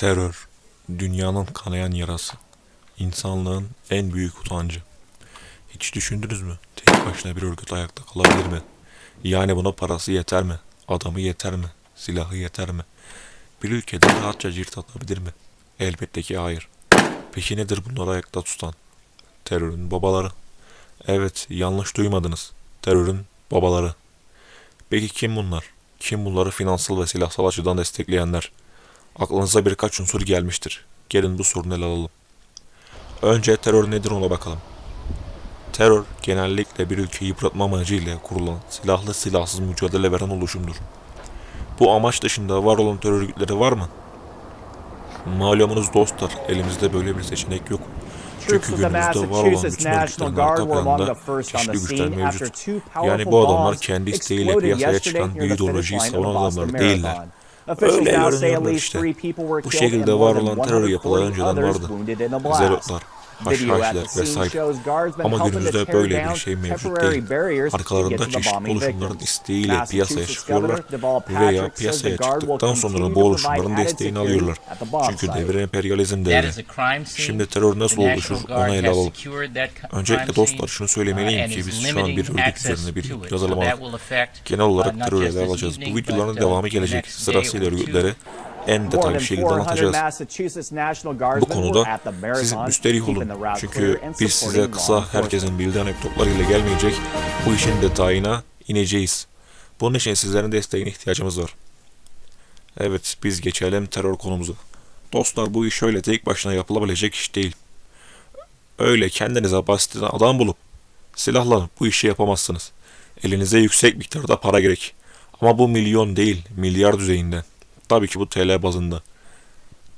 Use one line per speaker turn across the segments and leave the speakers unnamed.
Terör, dünyanın kanayan yarası. İnsanlığın en büyük utancı. Hiç düşündünüz mü? Tek başına bir örgüt ayakta kalabilir mi? Yani buna parası yeter mi? Adamı yeter mi? Silahı yeter mi? Bir ülkede rahatça cirit atabilir mi? Elbette ki hayır. Peki nedir bunları ayakta tutan? Terörün babaları. Evet, yanlış duymadınız. Terörün babaları. Peki kim bunlar? Kim bunları finansal ve silahsal açıdan destekleyenler? Aklınıza birkaç unsur gelmiştir. Gelin bu sorunu ele alalım. Önce terör nedir ona bakalım. Terör genellikle bir ülkeyi yıpratma amacıyla kurulan silahlı silahsız mücadele veren oluşumdur. Bu amaç dışında var olan terör örgütleri var mı? Malumunuz dostlar elimizde böyle bir seçenek yok. Çünkü günümüzde var olan bütün örgütlerin arka planında çeşitli güçler mevcut. Yani bu adamlar kendi isteğiyle piyasaya çıkan bir ideolojiyi savunan adamlar değiller. Öyle
least
işte. Bu şekilde var olan terör yapıları
140
önceden vardı. Zelotlar, haşhaşiler vesaire. Ama günümüzde böyle bir şey mevcut değil. Arkalarında çeşitli oluşumların isteğiyle piyasaya çıkıyorlar veya piyasaya çıktıktan sonra bu oluşumların desteğini alıyorlar. Çünkü devir emperyalizm devri. Şimdi terör nasıl oluşur onu ele alalım. Öncelikle dostlar şunu söylemeliyim
uh, and
ki biz şu an bir örgüt üzerine bir
will affect,
genel olarak
just
ele alacağız. Bu videoların
uh,
devamı gelecek. Sırasıyla örgütleri en detaylı şekilde
400
anlatacağız. Bu konuda siz müsterih olun. Çünkü biz size kısa herkesin bildiği anekdotlarıyla gelmeyecek. Bu işin detayına ineceğiz. Bunun için sizlerin desteğine ihtiyacımız var. Evet biz geçelim terör konumuza. Dostlar bu iş öyle tek başına yapılabilecek iş değil. Öyle kendinize basitine adam bulup silahlanıp bu işi yapamazsınız. Elinize yüksek miktarda para gerek. Ama bu milyon değil, milyar düzeyinde. Tabii ki bu TL bazında.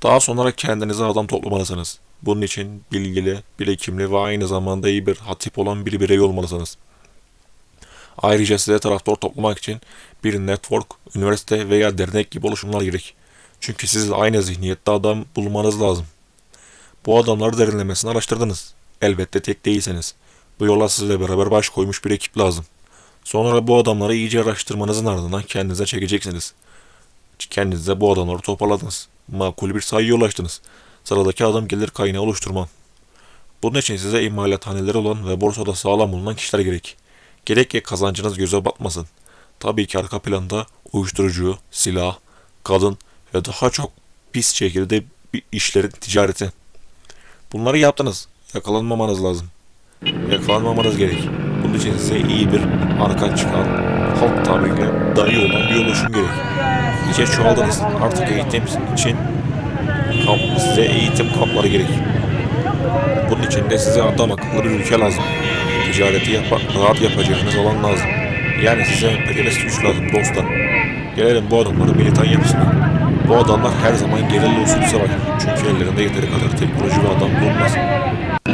Daha sonra kendinize adam toplamalısınız. Bunun için bilgili, birikimli ve aynı zamanda iyi bir hatip olan bir birey olmalısınız. Ayrıca size taraftar toplamak için bir network, üniversite veya dernek gibi oluşumlar gerek. Çünkü siz aynı zihniyette adam bulmanız lazım. Bu adamları derinlemesine araştırdınız. Elbette tek değilseniz. Bu yola sizle beraber baş koymuş bir ekip lazım. Sonra bu adamları iyice araştırmanızın ardından kendinize çekeceksiniz. Kendinize bu adamları toparladınız. Makul bir sayıya ulaştınız. Sıradaki adam gelir kaynağı oluşturma. Bunun için size imalathaneleri olan ve borsada sağlam bulunan kişiler gerek. Gerek ki kazancınız göze batmasın. Tabii ki arka planda uyuşturucu, silah, kadın ve daha çok pis şekilde bir işlerin ticareti. Bunları yaptınız. Yakalanmamanız lazım. Yakalanmamanız gerek. Bunun için size iyi bir arka çıkan, halk tabiriyle dayı olan bir oluşum gerek. İyice çoğaldınız. Artık eğitim için kamp, size eğitim kampları gerek. Bunun için de size adam akıllı bir ülke lazım. Ticareti yap rahat yapacağınız alan lazım. Yani size emperyalist güç lazım dostlar. Gelelim bu adamların militan yapısına. Bu adamlar her zaman gerilla usulü savaşır. Çünkü ellerinde yeteri kadar teknoloji ve adam bulunmaz.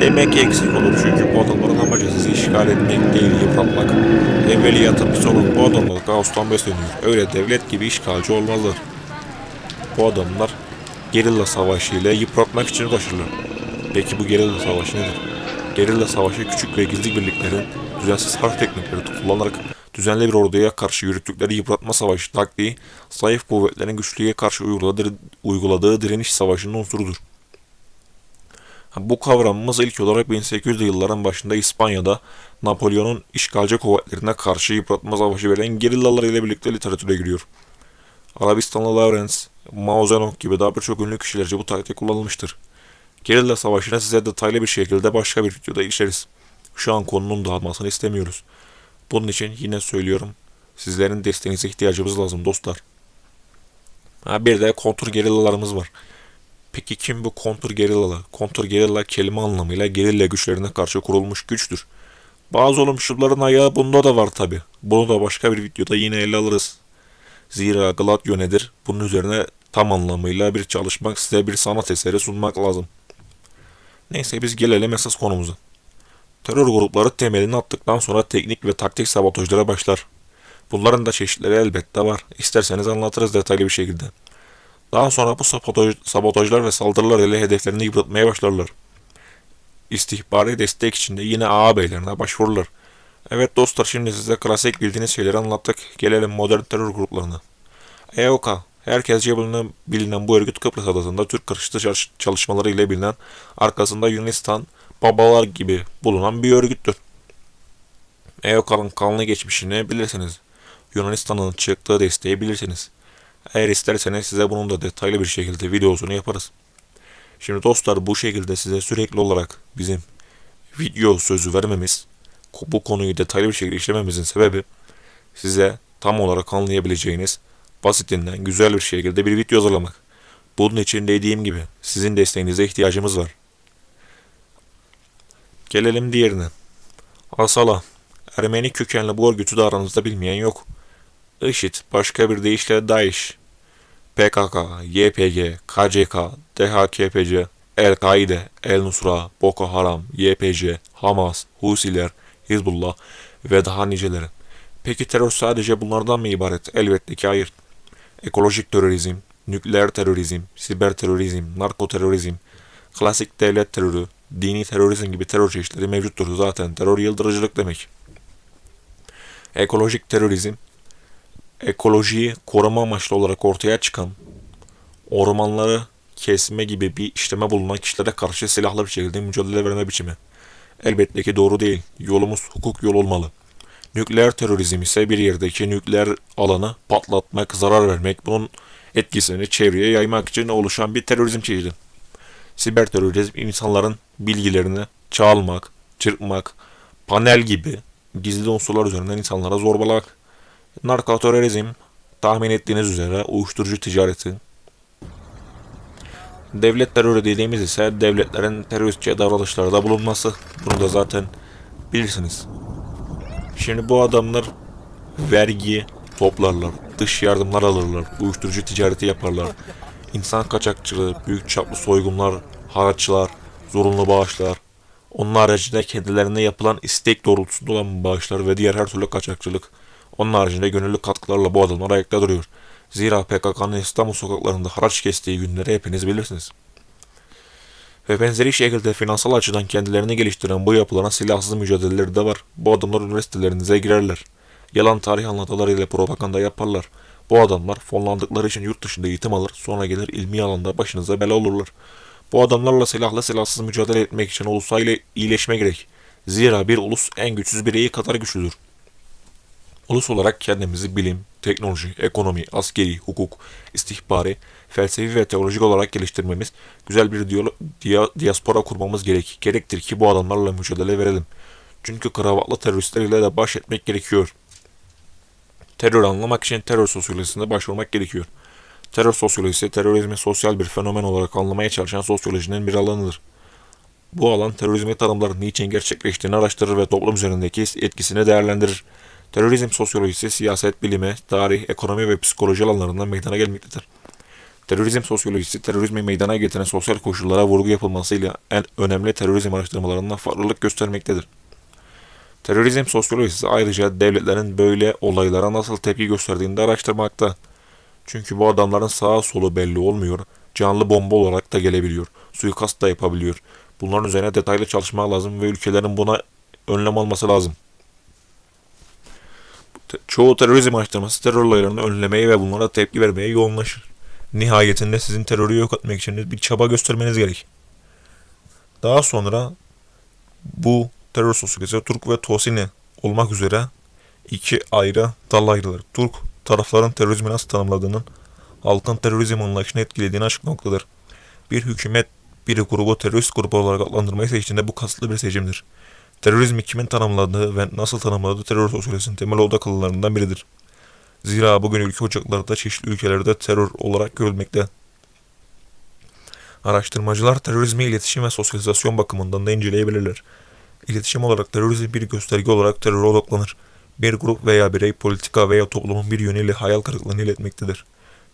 Demek ki eksik olur çünkü bu adamların amacı sizi işgal etmek değil yıpratmak. Evveliyatın bir sorun bu adamlar kaostan besleniyor. Öyle devlet gibi işgalci olmazlar. Bu adamlar gerilla savaşı ile yıpratmak için uğraşırlar. Peki bu gerilla savaşı nedir? Gerilla savaşı küçük ve gizli birliklerin düzensiz harp teknikleri kullanarak düzenli bir orduya karşı yürüttükleri yıpratma savaşı taktiği, zayıf kuvvetlerin güçlüye karşı uyguladığı, uyguladığı direniş savaşının unsurudur. Bu kavramımız ilk olarak 1800'lü yılların başında İspanya'da Napolyon'un işgalci kuvvetlerine karşı yıpratma savaşı veren gerillalar ile birlikte literatüre giriyor. Arabistanlı Lawrence, Mao Zedong gibi daha birçok ünlü kişilerce bu taktik kullanılmıştır. Gerilla savaşına size detaylı bir şekilde başka bir videoda işleriz. Şu an konunun dağılmasını istemiyoruz. Bunun için yine söylüyorum. Sizlerin desteğinize ihtiyacımız lazım dostlar. Ha bir de kontur gerillalarımız var. Peki kim bu kontur gerillalar? Kontur gerilla kelime anlamıyla gerilla güçlerine karşı kurulmuş güçtür. Bazı olumsuzların ayağı bunda da var tabi. Bunu da başka bir videoda yine ele alırız. Zira Gladio nedir? Bunun üzerine tam anlamıyla bir çalışmak, size bir sanat eseri sunmak lazım. Neyse biz gelelim esas konumuza. Terör grupları temelini attıktan sonra teknik ve taktik sabotajlara başlar. Bunların da çeşitleri elbette var. İsterseniz anlatırız detaylı bir şekilde. Daha sonra bu sabotaj, sabotajlar ve saldırılar ile hedeflerini yıpratmaya başlarlar. İstihbari destek için de yine ağabeylerine başvururlar. Evet dostlar şimdi size klasik bildiğiniz şeyleri anlattık. Gelelim modern terör gruplarına. EOKA, Herkesce bilinen, bilinen bu örgüt Kıbrıs Adası'nda Türk çalış- çalışmaları ile bilinen arkasında Yunanistan babalar gibi bulunan bir örgüttür. EOKA'nın kanlı geçmişini bilirsiniz. Yunanistan'ın çıktığı desteği bilirsiniz. Eğer isterseniz size bunun da detaylı bir şekilde videosunu yaparız. Şimdi dostlar bu şekilde size sürekli olarak bizim video sözü vermemiz, bu konuyu detaylı bir şekilde işlememizin sebebi size tam olarak anlayabileceğiniz basitinden güzel bir şekilde bir video hazırlamak. Bunun için dediğim gibi sizin desteğinize ihtiyacımız var. Gelelim diğerine. Asala. Ermeni kökenli bu örgütü de aranızda bilmeyen yok. IŞİD, başka bir deyişle DAEŞ, PKK, YPG, KCK, DHKPC, El-Kaide, El-Nusra, Boko Haram, YPC, Hamas, Husiler, Hizbullah ve daha niceleri. Peki terör sadece bunlardan mı ibaret? Elbette ki hayır. Ekolojik terörizm, nükleer terörizm, siber terörizm, narkoterörizm, klasik devlet terörü, dini terörizm gibi terör çeşitleri mevcuttur. Zaten terör yıldırıcılık demek. Ekolojik terörizm, ekolojiyi koruma amaçlı olarak ortaya çıkan, ormanları kesme gibi bir işleme bulunan kişilere karşı silahlı bir şekilde mücadele verme biçimi. Elbette ki doğru değil. Yolumuz hukuk yol olmalı. Nükleer terörizm ise bir yerdeki nükleer alanı patlatmak, zarar vermek, bunun etkisini çevreye yaymak için oluşan bir terörizm çeşidi. Siber terörizm insanların bilgilerini çalmak, çırpmak, panel gibi gizli unsurlar üzerinden insanlara zorbalamak. Narkoterörizm tahmin ettiğiniz üzere uyuşturucu ticareti. Devlet terörü dediğimiz ise devletlerin teröristçe davranışlarda bulunması. Bunu da zaten bilirsiniz. Şimdi bu adamlar vergi toplarlar, dış yardımlar alırlar, uyuşturucu ticareti yaparlar. İnsan kaçakçılığı, büyük çaplı soygunlar, haraçlar, zorunlu bağışlar, onun haricinde kendilerine yapılan istek doğrultusunda olan bağışlar ve diğer her türlü kaçakçılık. Onun haricinde gönüllü katkılarla bu adamlar ayakta duruyor. Zira PKK'nın İstanbul sokaklarında haraç kestiği günleri hepiniz bilirsiniz. Ve benzeri şekilde finansal açıdan kendilerini geliştiren bu yapıların silahsız mücadeleleri de var. Bu adamlar üniversitelerinize girerler. Yalan tarih anlatılarıyla propaganda yaparlar. Bu adamlar fonlandıkları için yurt dışında eğitim alır, sonra gelir ilmi alanda başınıza bela olurlar. Bu adamlarla silahlı silahsız mücadele etmek için ulusal ile iyileşme gerek. Zira bir ulus en güçsüz bireyi kadar güçlüdür. Ulus olarak kendimizi bilim, teknoloji, ekonomi, askeri, hukuk, istihbari, felsefi ve teolojik olarak geliştirmemiz, güzel bir diaspora kurmamız gerek. Gerektir ki bu adamlarla mücadele verelim. Çünkü kravatlı teröristlerle de baş etmek gerekiyor. Terör anlamak için terör sosyolojisine başvurmak gerekiyor. Terör sosyolojisi, terörizmi sosyal bir fenomen olarak anlamaya çalışan sosyolojinin bir alanıdır. Bu alan terörizmi tanımlar, niçin gerçekleştiğini araştırır ve toplum üzerindeki etkisini değerlendirir. Terörizm sosyolojisi siyaset, bilimi, tarih, ekonomi ve psikoloji alanlarından meydana gelmektedir. Terörizm sosyolojisi, terörizmi meydana getiren sosyal koşullara vurgu yapılmasıyla en önemli terörizm araştırmalarından farklılık göstermektedir. Terörizm sosyolojisi ayrıca devletlerin böyle olaylara nasıl tepki gösterdiğini de araştırmakta. Çünkü bu adamların sağa solu belli olmuyor, canlı bomba olarak da gelebiliyor, suikast da yapabiliyor. Bunların üzerine detaylı çalışmak lazım ve ülkelerin buna önlem alması lazım. Çoğu terörizm araştırması terör olaylarını önlemeye ve bunlara tepki vermeye yoğunlaşır. Nihayetinde sizin terörü yok etmek için bir çaba göstermeniz gerek. Daha sonra bu terör sosyolojisi Turk ve Tosini olmak üzere iki ayrı dal ayrılır. Turk tarafların terörizmi nasıl tanımladığının halkın terörizm anlayışını etkilediğini açıklamaktadır. Bir hükümet bir grubu terörist grubu olarak adlandırmayı seçtiğinde bu kasıtlı bir seçimdir. Terörizmi kimin tanımladığı ve nasıl tanımladığı terör sosyolojisinin temel oda akıllarından biridir. Zira bugün ülke ocaklarında çeşitli ülkelerde terör olarak görülmekte. Araştırmacılar terörizmi iletişim ve sosyalizasyon bakımından da inceleyebilirler. İletişim olarak terörizm bir gösterge olarak teröre odaklanır. Bir grup veya birey politika veya toplumun bir yönüyle hayal kırıklığını iletmektedir.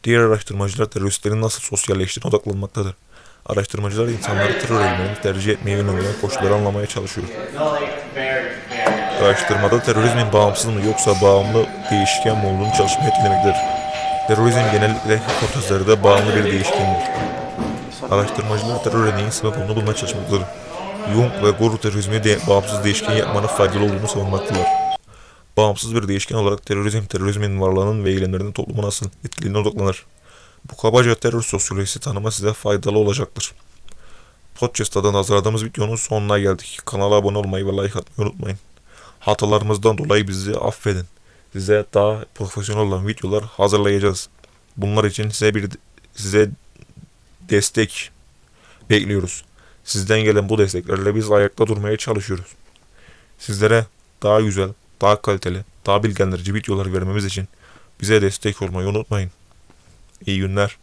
Diğer araştırmacılar teröristlerin nasıl sosyalleştiğine odaklanmaktadır. Araştırmacılar insanları terör eylemlerini tercih etmeye yönelen koşulları anlamaya çalışıyor. Araştırmada terörizmin bağımsız mı yoksa bağımlı değişken mi olduğunu çalışmaya etkilemektedir. Terörizm genellikle hipotezlerde bağımlı bir değişkendir. Araştırmacılar terör neyin sebep olduğunu bulmaya çalışmaktadır. Jung ve Guru terörizmi de bağımsız değişken yapmanın faydalı olduğunu savunmaktadır. Bağımsız bir değişken olarak terörizm, terörizmin varlığının ve eylemlerinin toplumu nasıl etkilediğine odaklanır. Bu kabaca terör sosyolojisi tanıma size faydalı olacaktır. Podcast'tan hazırladığımız videonun sonuna geldik. Kanala abone olmayı ve like atmayı unutmayın. Hatalarımızdan dolayı bizi affedin. Size daha profesyonel olan videolar hazırlayacağız. Bunlar için size bir size destek bekliyoruz. Sizden gelen bu desteklerle biz ayakta durmaya çalışıyoruz. Sizlere daha güzel, daha kaliteli, daha bilgilendirici videolar vermemiz için bize destek olmayı unutmayın. İyi günler.